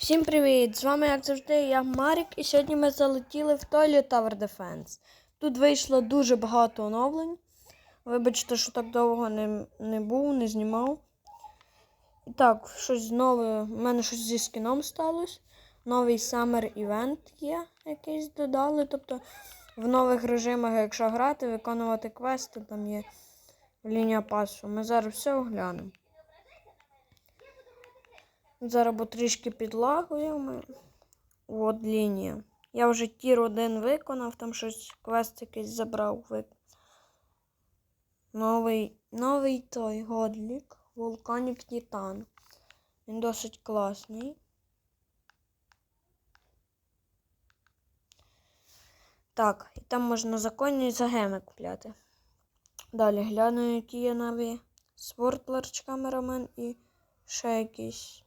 Всім привіт! З вами, як завжди, я Марік, і сьогодні ми залетіли в Toilet Tower Defense. Тут вийшло дуже багато оновлень. Вибачте, що так довго не, не був, не знімав. І так, щось нове. У мене щось зі скіном сталося. Новий Summer Event є, якийсь додали. Тобто в нових режимах, якщо грати, виконувати квести, там є лінія пасу. Ми зараз все оглянемо. Зараз бо трішки підлагуємо. От лінія. Я вже тір один виконав, там щось квест якийсь забрав. Ви... Новий, новий той годлік. Вулканік Титан. Він досить класний. Так, і там можна законні загеми купляти. Далі гляну, які є нові. Свортлерч камерамен і ще якийсь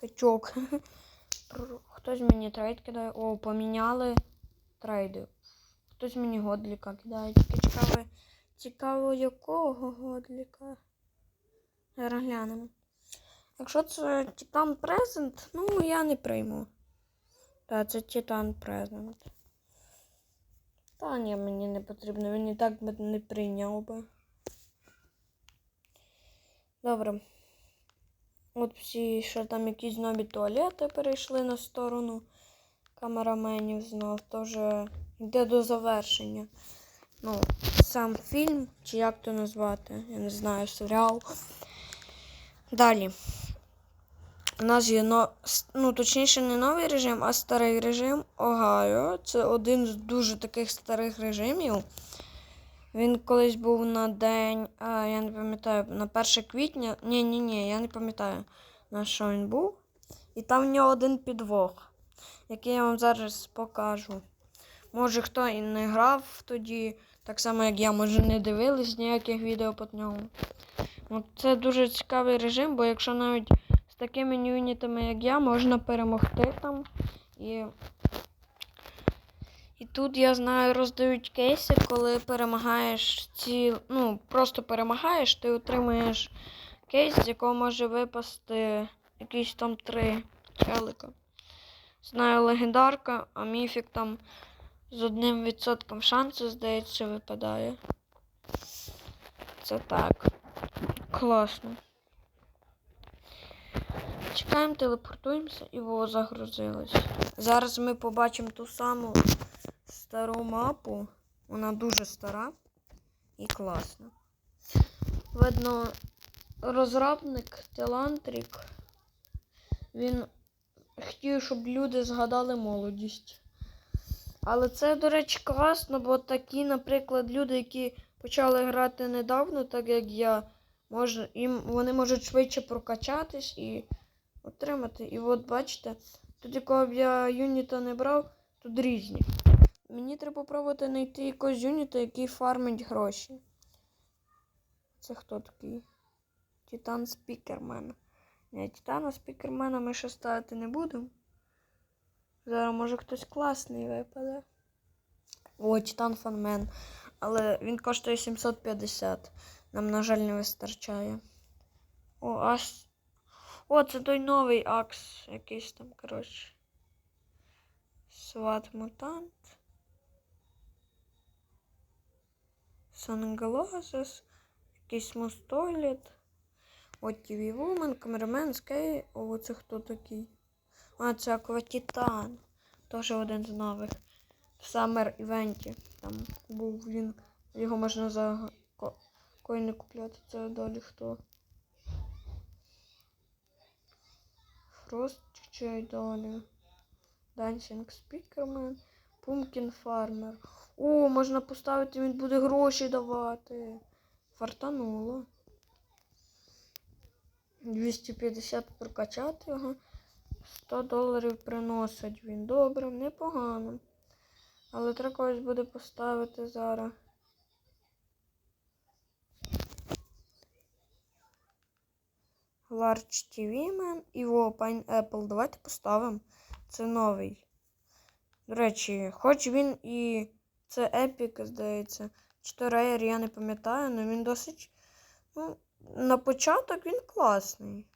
качок. Хтось мені трейд кидає. О, поміняли трейди. Хтось мені годліка кидає. Цікаво, цікаво якого годліка. Зараз глянемо. Якщо це Титан Презент, ну я не прийму. Так, це Титан Презент. Та ні, мені не потрібно, він і так би не прийняв би. Добре. От всі, що там якісь нові туалети перейшли на сторону камераменів знов, вже йде до завершення. Ну, сам фільм, чи як то назвати, я не знаю, серіал. Далі. У нас є но... ну, точніше, не новий режим, а старий режим Огайо. Це один з дуже таких старих режимів. Він колись був на день, а, я не пам'ятаю, на 1 квітня. Ні, ні, ні, я не пам'ятаю, на що він був. І там в нього один підвох, який я вам зараз покажу. Може, хто і не грав тоді, так само як я, може не дивились ніяких відео по ньому. От це дуже цікавий режим, бо якщо навіть з такими юнітами, як я, можна перемогти там. І і тут я знаю, роздають кейси, коли перемагаєш ці. Ну, просто перемагаєш, ти отримуєш кейс, з якого може випасти якісь там три челика. Знаю легендарка, а міфік там з одним відсотком шансу, здається, випадає. Це так. Класно. Чекаємо, телепортуємося і во загрузилось. Зараз ми побачимо ту саму стару мапу. Вона дуже стара і класна. Видно, розробник Телантрік. Він хотів, щоб люди згадали молодість. Але це, до речі, класно, бо такі, наприклад, люди, які почали грати недавно, так як я, може, їм, вони можуть швидше прокачатись і отримати. І от бачите, тут якого б я юніта не брав, тут різні. Мені треба пробувати знайти якогось юніта, який фармить гроші. Це хто такий? Титан Спікермен. Ні, Титана Спікермена ми ще ставити не будемо. Зараз може хтось класний випаде. О, Титан Фанмен. Але він коштує 750. Нам, на жаль, не вистачає. О, аж. О, це той новий Акс. Якийсь там, коротше. Сват Мутант. Сангалазес. Якийсь мустоліт. От TV Woman, камерамен, скей. О, це хто такий? А, це Акватитан. Теж один з нових. В Summer івенті. Там був він. Його можна за ко- коїни купляти. Це далі хто? Фрост чий далі? Dancing Speakerman. Pumpkin Farmer. О, можна поставити, він буде гроші давати. Фартануло. 250 прокачати його. 100 доларів приносить він. Добре, непогано. Але треба когось буде поставити зараз. Large TV Man і во Pineapple. Давайте поставимо. Це новий. До речі, хоч він і це Епік, здається. Чи то рейер, я не пам'ятаю, але він досить. Ну, На початок він класний.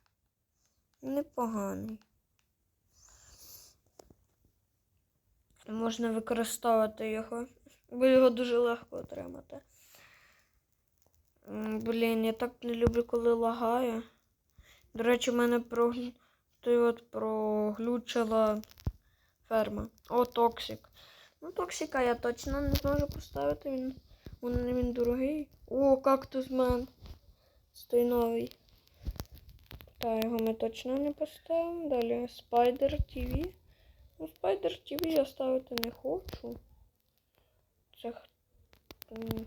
Непоганий. Можна використовувати його, бо його дуже легко отримати. Блін, я так не люблю, коли лагає. До речі, в мене прогл... от проглючила ферма. О, токсик. Ну, токсика я точно не зможу поставити. Він, він, він дорогий. О, кактусмен. Стой новий. Та його ми точно не поставимо. Далі Spider TV. Ну, Spider TV я ставити не хочу. Це х- м.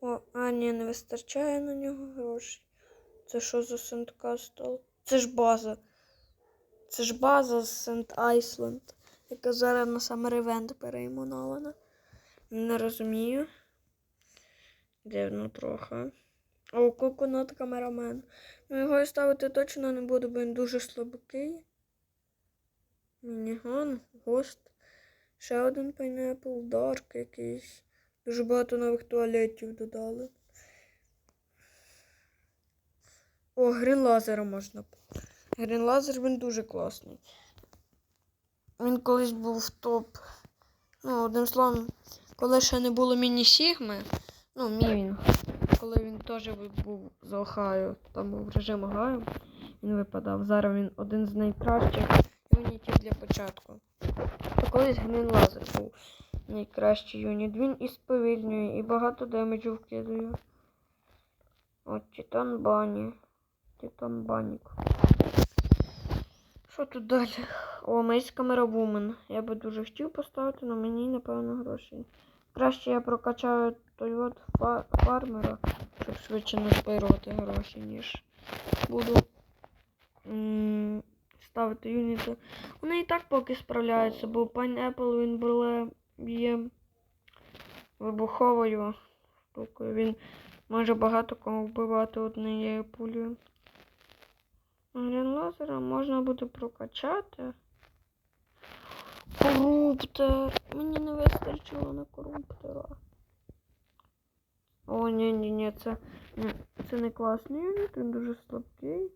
О, а ні, не вистачає на нього грошей. Це що за Сент Кастл? Це ж база. Це ж база з Сент Айсленд, яка зараз на Summer Event перейменована. Не розумію. Дивно трохи. О, коконат камерамен. Ну його я ставити точно не буду, бо він дуже слабкий. Мініган, гост. Ще один Pineapple, Дарк якийсь. Дуже багато нових туалетів додали. О, грінлазера можна. Грін лазер він дуже класний. Він колись був в топ. Ну, одним словом, коли ще не було міні-сігми, ну, Мівін, коли він теж був з Охайо, там був режим Огайо, він випадав. Зараз він один з найкращих юнітів для початку. То колись Грін Лазер був найкращий юніт. Він і сповільнює, і багато демеджу вкидує. От Титан Бані. Титан Банік. Що тут далі? О, Мейс Камера Вумен. Я би дуже хотів поставити, але мені, напевно, грошей. Краще я прокачаю той от фармера, щоб швидше назбирувати гроші, ніж буду ставити юніти. Вони і так поки справляються, бо Pineapple він була є вибуховою штукою. Він може багато кого вбивати однією пулею. Грін лазера можна буде прокачати. Коруптор. Мені не вистачило на коруптора. О, ні, ні, ні, це, ні, це не класний юніт, він дуже слабкий.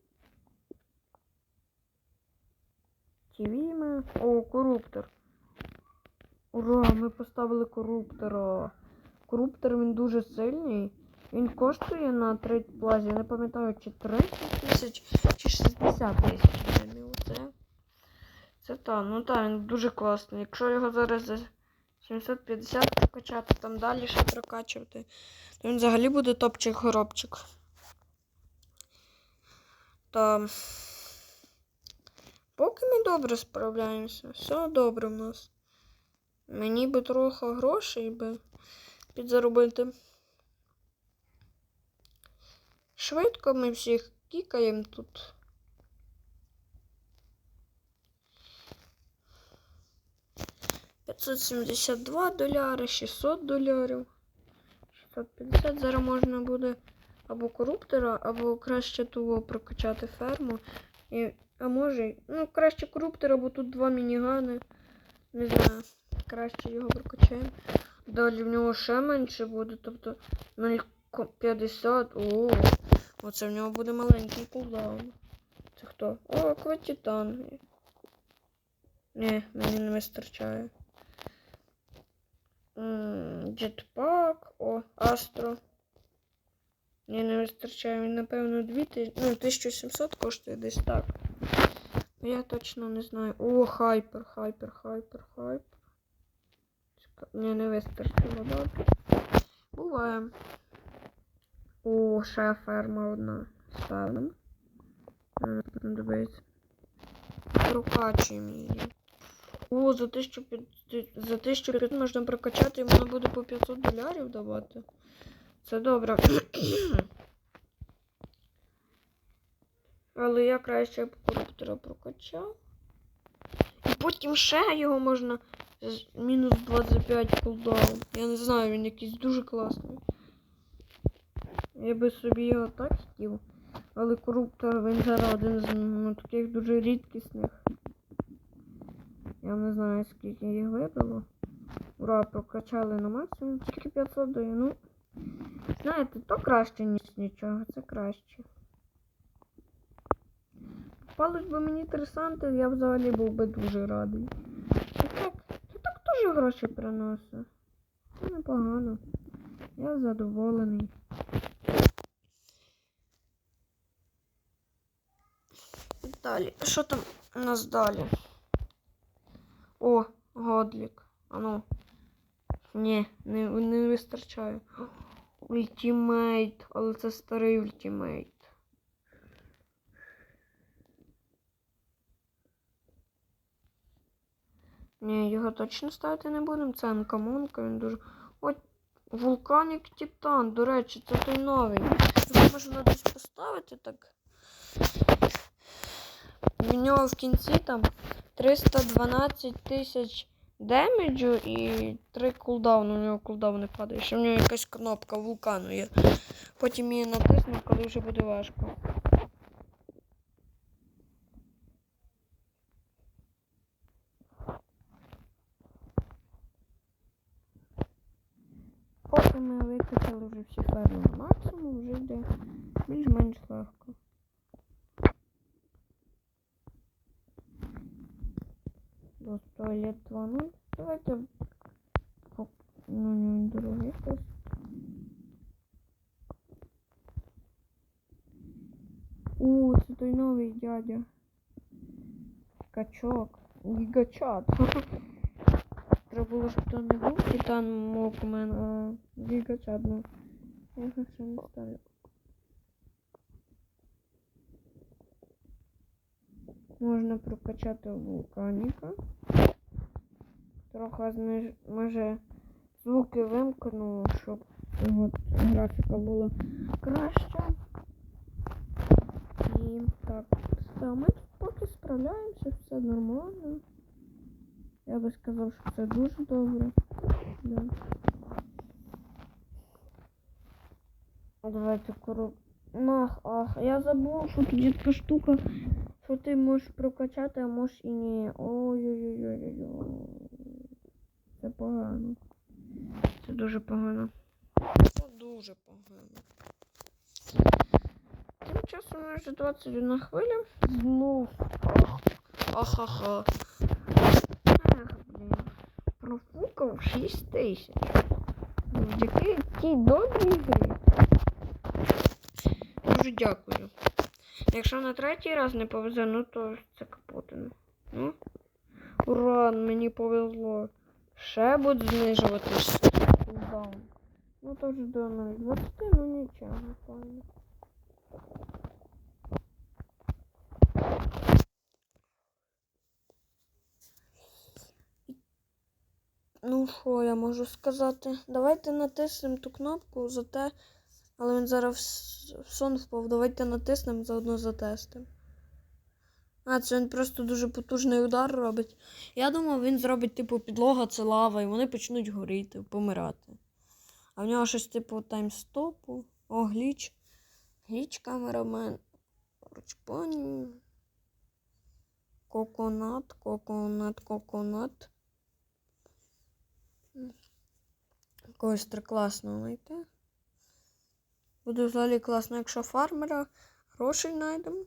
Тівіме. О, коруптор. Ура, ми поставили коруптора. Коруптор він дуже сильний. Він коштує на трейд плазі, не пам'ятаю, чи 30 тисяч, чи 60 тисяч. Оце. Це та, ну так, він дуже класний. Якщо його зараз за 750 прокачати, там далі ще прокачувати, то він взагалі буде топчик-горобчик. Та поки ми добре справляємося, все добре в нас. Мені би трохи грошей би підзаробити. Швидко ми всіх кікаємо тут. П'ятсот сімдесят доляри, 600 долярів. 650. Зараз можна буде або коруптора, або краще того прокачати ферму. І, а може, ну краще коруптора, бо тут два мінігани. Не знаю, краще його прокачаємо. Далі в нього ще менше буде, тобто 0,50. О, оце в нього буде маленький кулдаун. Це хто? О, Кватітан. Ні, мені не вистачає. Джетпак, о, Астро. Ні, не вистачає, він, напевно, 2000, ну, 1700 коштує десь так. Я точно не знаю. О, хайпер, хайпер, хайпер, хайпер. Чека- Ні, не вистачило, добре. Буває. О, ще ферма одна. Ставимо. М, Дивись. Прокачуємо її. О, за 1500, за 1500 можна прокачати, і воно буде по 500 долярів давати. Це добре. Але я краще б прокачав. І потім ще його можна мінус 25 кулдаун. Я не знаю, він якийсь дуже класний. Я би собі його так хотів. Але коруптор він зараз один з ну, таких дуже рідкісних. Я не знаю, скільки їх вибило. Ура, прокачали на максимум. Тільки 500 дає. Ну, знаєте, то краще, ніж нічого, це краще. попались би мені тресанти, я взагалі був би дуже радий. Це так, це гроші приносить. Це непогано. Я задоволений. Далі. Що там у нас далі? О, годлік. Ану. Ні, не, не вистачає. Ультимейт, але це старий ультимейт. Ні, його точно ставити не будемо. Це анкамонка, він дуже. От вулканік Титан, до речі, це той новий. Його можна десь поставити так. В нього в кінці там 312 тисяч демеджу і 3 кулдауну. У нього кулдаун не падає. Ще в нього якась кнопка вулкану є. Потім її натисну, коли вже буде важко. Поки ми викачали вже всі ферми на максимум, вже йде більш-менш легко. До туалет 2.0. Давайте по- ну, не дорогий хтось. У, це той новий дядя. Качок. Гігачат. Треба було, щоб то не був титан мокмен, а гігачат, ну. Я його ще не ставлю. Можна прокачати вулканіка. Трохи зниж... може звуки вимкну, щоб от, графіка була краща. І так, все, ми поки справляємося, все нормально. Я би сказав, що це дуже добре. Да. Давайте кору. Нах, ах, я забув, що тут є така штука, що ти можеш прокачати, а можеш і ні. Ой-ой-ой-ой-ой. Це погано. Це дуже погано. Це дуже погано. Тим часом нас вже 21 хвиля. Знов. Ах, ахаха. Ах, блін. Профукав 6 тисяч. Завдяки тій добрій грі. Дуже дякую. Якщо на третій раз не повезе, ну то це капотина. Ну. Ура, мені повезло. Ще буде знижуватись кулдаун. Ну вже до 0,20, ну нічого, файно. Ну, що я можу сказати? Давайте натиснемо ту кнопку за те, але він зараз в сон впав. Давайте натиснемо, заодно затестимо. А, це він просто дуже потужний удар робить. Я думав, він зробить, типу, підлога це лава, і вони почнуть горіти, помирати. А в нього щось, типу, таймстопу. О, гліч. Гліч камерамен. Ручпоні. Коконат, коконат, коконат. Когось три класного знайти. Буде взагалі класно, якщо фармера грошей знайдемо.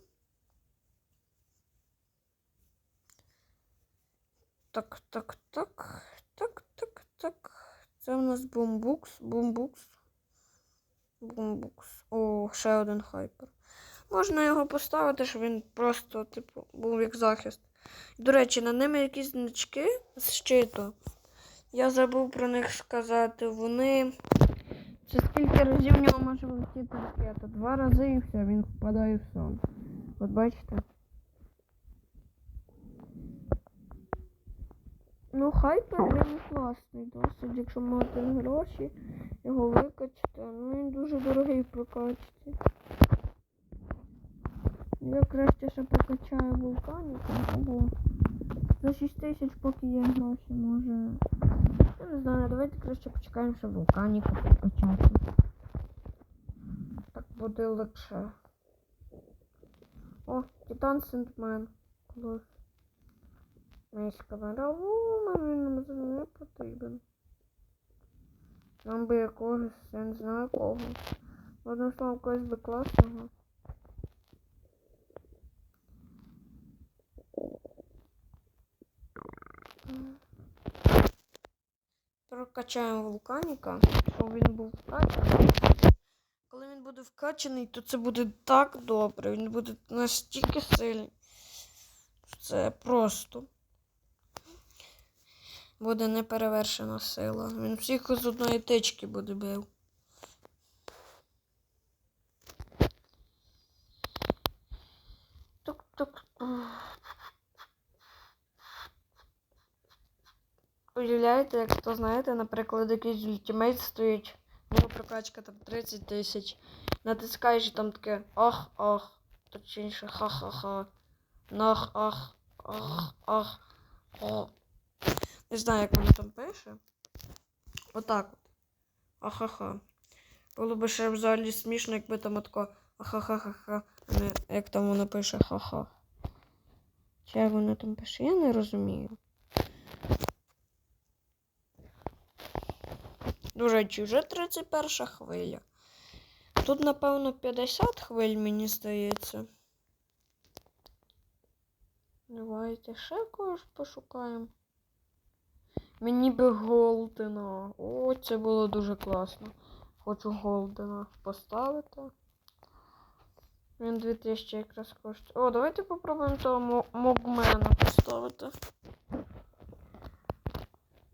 Так, так, так. Так, так, так. Це у нас бумбукс, бумбукс. Бумбукс. О, ще один хайпер. Можна його поставити, щоб він просто, типу, був як захист. До речі, на ними якісь значки з щиту. Я забув про них сказати. Вони. Це скільки разів в нього може влетіти ракета? Два рази і все, він впадає в сон. От бачите? Ну, хайпер він класний досить, якщо мати гроші, його викачати. Ну він дуже дорогий в прокачці. Я краще ще покачаю вулканіка, або за 6 тисяч, поки є гроші, може. Я не знаю, давайте краще почекаємо, щоб вулканіка покачати. Так буде легше. О, Титан Сентмен. Клас. Весь камераум він нам не потрібен. Нам би якогось, я не знаю кого. Одним словом, когось би класного. Прокачаємо вулканіка, щоб він був вкачаний. Коли він буде вкачаний, то це буде так добре. Він буде настільки сильний. Це просто. Буде неперевершена сила. Він всіх з одної тички буде бив. Тук-тук. Уявляєте, як то знаєте, наприклад, якийсь ультимейт стоїть, нього прокачка там 30 тисяч. Натискаєш там таке ах, точніше, ха-ха-ха. Нах, ах, ах, ах, о. Не знаю, як воно там пише. Отак от. Ахаха. Було б ще взагалі смішно, якби там отко ахахахаха, а не як там воно пише ха-ха. Чи як воно там пише? Я не розумію. Речі, вже 31 хвиля. Тут, напевно, 50 хвиль, мені здається. Давайте ще когось пошукаємо. Мені би Голдена. О, це було дуже класно. Хочу Голдена поставити. Він 2000 якраз коштує. О, давайте попробуємо того Могмена поставити.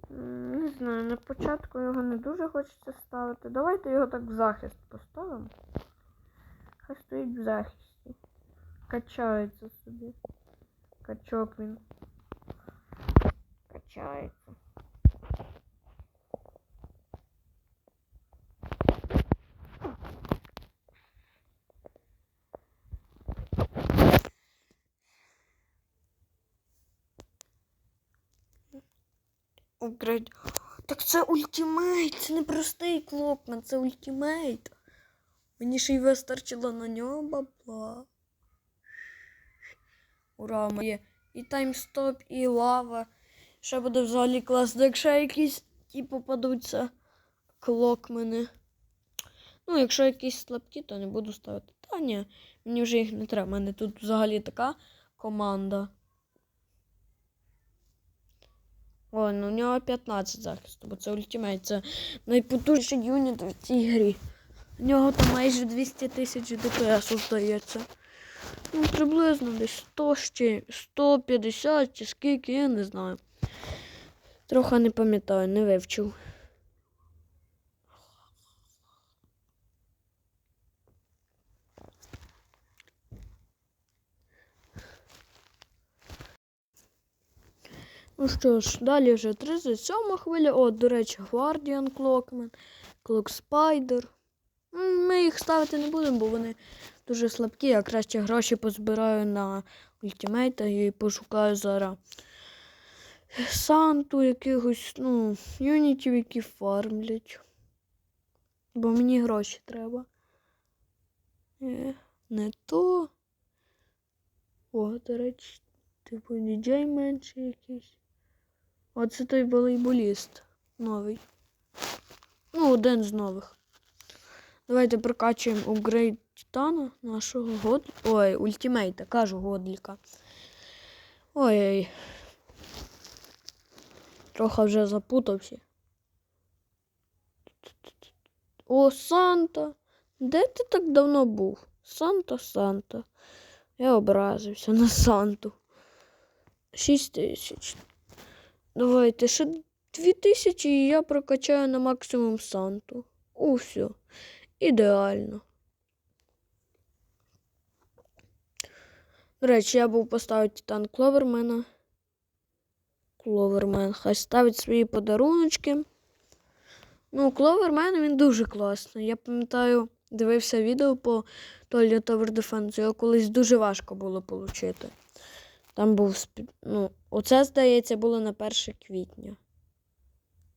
Не знаю, на початку його не дуже хочеться ставити. Давайте його так в захист поставимо. Хай стоїть в захисті. Качається собі. Качок він. Качається. Upgrade. Так це ультимейт, це не простий клопмен, це ультимейт. Мені ще й вистачило на нього бабла. Ура, моє. І таймстоп, і лава. Ще буде взагалі класно, якщо якісь ті попадуться клокмени. Ну, якщо якісь слабкі, то не буду ставити. Та ні, мені вже їх не треба. У мене тут взагалі така команда. О, ну у нього 15 захисту, бо це ультимейт, це найпотужніший юніт в цій грі. У нього там майже 200 тисяч ДПС здається. Ну, приблизно десь 100 чи 150 чи скільки, я не знаю. Трохи не пам'ятаю, не вивчив. Ну що ж, далі вже 37 хвиля. О, до речі, Guardian Clockman, Clock Spider. Ми їх ставити не будемо, бо вони дуже слабкі. Я краще гроші позбираю на ультимейта і пошукаю зараз Санту якихось, ну, юнітів, які фармлять. Бо мені гроші треба. Е, не то. О, до речі, типу діджей менший якийсь. Оце той волейболіст новий. Ну, один з нових. Давайте прокачуємо апгрейд Титана нашого год... Ой, ультимейта, кажу годліка. Ой. Трохи вже запутався. О, Санта. Де ти так давно був? Санта, Санта. Я образився на Санту. Шість тисяч. Давайте ще дві тисячі і я прокачаю на максимум Санту. Все. Ідеально. До речі, я був поставити Титан Кловермена. Кловермен хай ставить свої подаруночки. Ну, Кловермен він дуже класний. Я пам'ятаю, дивився відео по Толі Tower Defense. Його колись дуже важко було отримати. Там був ну, оце, здається, було на 1 квітня.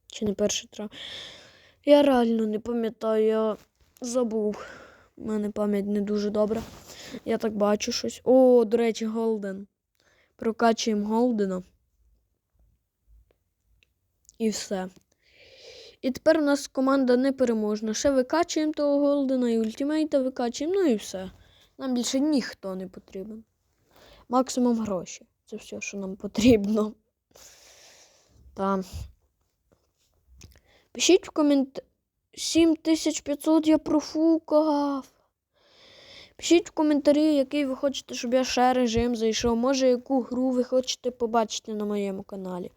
Чи не 1 травня. Я реально не пам'ятаю, я забув. У мене пам'ять не дуже добра. Я так бачу щось. О, до речі, Голден. Прокачуємо Голдена. І все. І тепер у нас команда непереможна. Ще викачуємо того Голдена і ультимейта викачуємо, ну і все. Нам більше ніхто не потрібен. Максимум гроші. Це все, що нам потрібно. Та. Пишіть в коментарі. 7500 я профукав. Пишіть в коментарі, який ви хочете, щоб я ще режим зайшов. Може, яку гру ви хочете побачити на моєму каналі.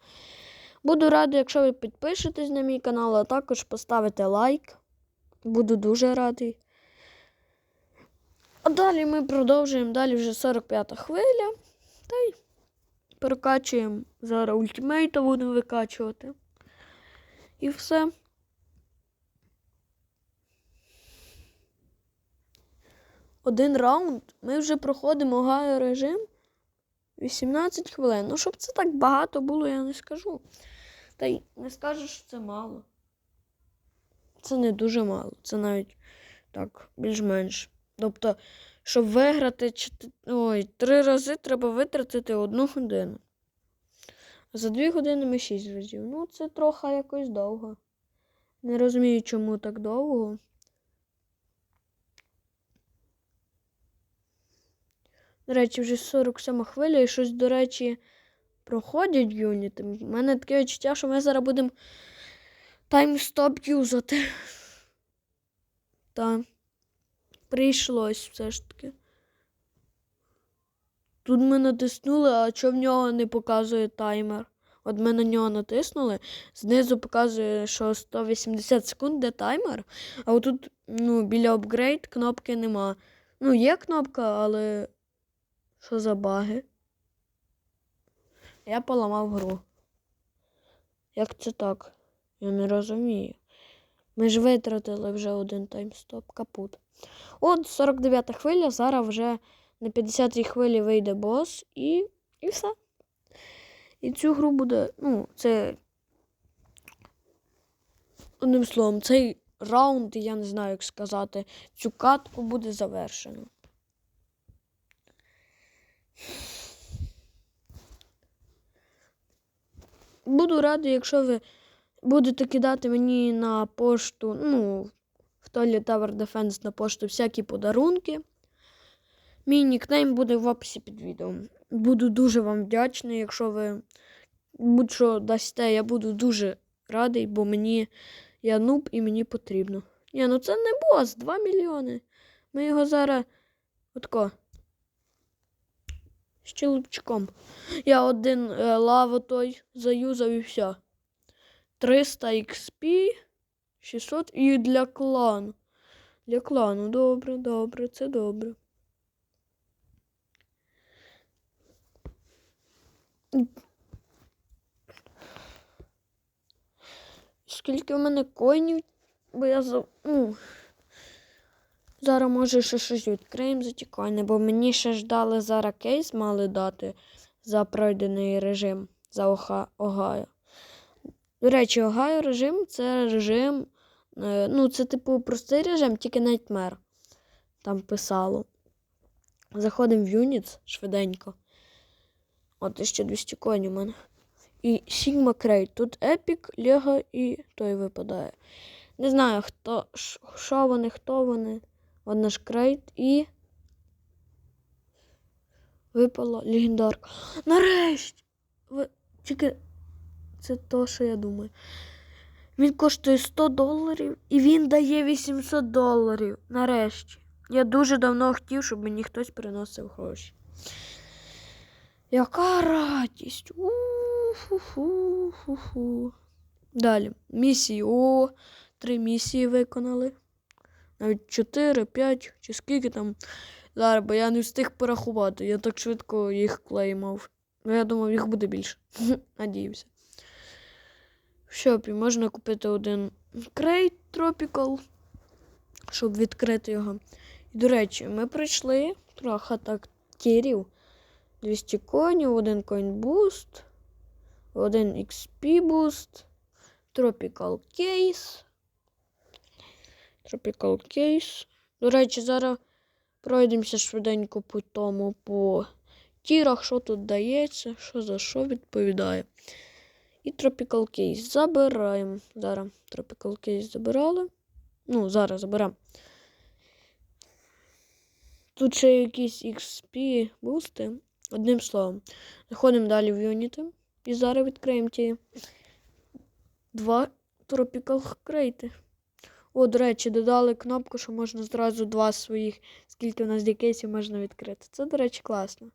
Буду радий, якщо ви підпишетесь на мій канал, а також поставите лайк. Буду дуже радий. А далі ми продовжуємо. Далі вже 45-та хвиля. Та й перекачуємо. Зараз ультимейта будемо викачувати. І все. Один раунд. Ми вже проходимо гайо режим 18 хвилин. Ну, щоб це так багато було, я не скажу. Та й не скажу, що це мало. Це не дуже мало. Це навіть так, більш-менш. Тобто, щоб виграти Ой, три рази треба витратити одну годину. За дві години ми шість разів. Ну, це трохи якось довго. Не розумію, чому так довго. До речі, вже 47 хвиля і щось, до речі, проходять юніти. У мене таке відчуття, що ми зараз будемо таймстоп юзати. Та прийшлось все ж таки. Тут ми натиснули, а що в нього не показує таймер? От ми на нього натиснули, знизу показує, що 180 секунд де таймер, а отут ну, біля апгрейд кнопки нема. Ну, є кнопка, але що за баги? Я поламав гру. Як це так? Я не розумію. Ми ж витратили вже один таймстоп, капут. От 49 хвиля, зараз вже на 50-й хвилі вийде бос і, і все. І цю гру буде, ну, це. Одним словом, цей раунд, я не знаю, як сказати, цю катку буде завершено. Буду радий, якщо ви будете кидати мені на пошту, ну, Toilet Tower Defense на пошту всякі подарунки. Мій нікнейм буде в описі під відео. Буду дуже вам вдячний, якщо ви будь-що дасте, я буду дуже радий, бо мені я нуб і мені потрібно. Ні, ну це не бос, 2 мільйони. Ми його зараз отко. Щелчком. Я один е, лаво той заюзав і все. 300 XP, 600 і для клану. Для клану, добре, добре, це добре. Скільки в мене коїнів, бо я за. Ну, зараз може ще щось відкриємо за ті коїни, бо мені ще ж дали зараз кейс мали дати за пройдений режим за. Огайо. До речі, Огайо режим це режим. Е, Ну, це типу простий режим, тільки Nightmare. Там писало. Заходимо в Юніц швиденько. О, 1200 коїнів у мене. І Sigma Crate. Тут Epic, Лего і той випадає. Не знаю, хто, що вони, хто вони. От наш крейт і. Випала легендарка. Нарешті! Ви... Тільки це то, що я думаю. Він коштує 100 доларів і він дає 800 доларів. Нарешті. Я дуже давно хотів, щоб мені хтось приносив гроші. Яка радість! У-ху-ху-ху-ху. Далі. Місії. О, три місії виконали. Навіть 4, 5 чи скільки там. Зараз, бо я не встиг порахувати. Я так швидко їх клеймав. Ну, я думав, їх буде більше. Надіюся. В шопі можна купити один крейт Tropical, щоб відкрити його. І, до речі, ми прийшли трохи так тірів. 200 конів, один coin boost, один XP boost, Tropical Case. Tropical Case. До речі, зараз пройдемося швиденько по тому, по тірах, що тут дається, що за що відповідає. І Tropical Case забираємо. Зараз Tropical Case забирали. Ну, зараз заберемо. Тут ще якісь XP бусти. Одним словом, заходимо далі в юніти. І зараз відкриємо ті два Tropical Crate. О, до речі, додали кнопку, що можна зразу два своїх, скільки у нас дікейсів можна відкрити. Це, до речі, класно.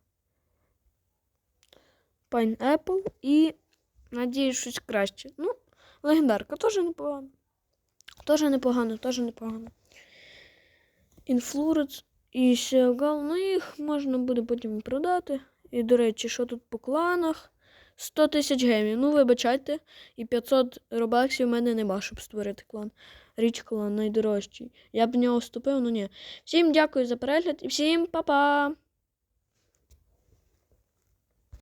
Pineapple і, надіюсь, щось краще. Ну, легендарка теж непогано. Теж непогано, теж непогано. Інфлурец і Сіагал, ну їх можна буде потім продати. І, до речі, що тут по кланах? 100 тисяч гемів. Ну, вибачайте, і 500 робаксів в мене нема, щоб створити клан. Річ клан найдорожчий. Я б в нього вступив, ну ні. Всім дякую за перегляд і всім па-па!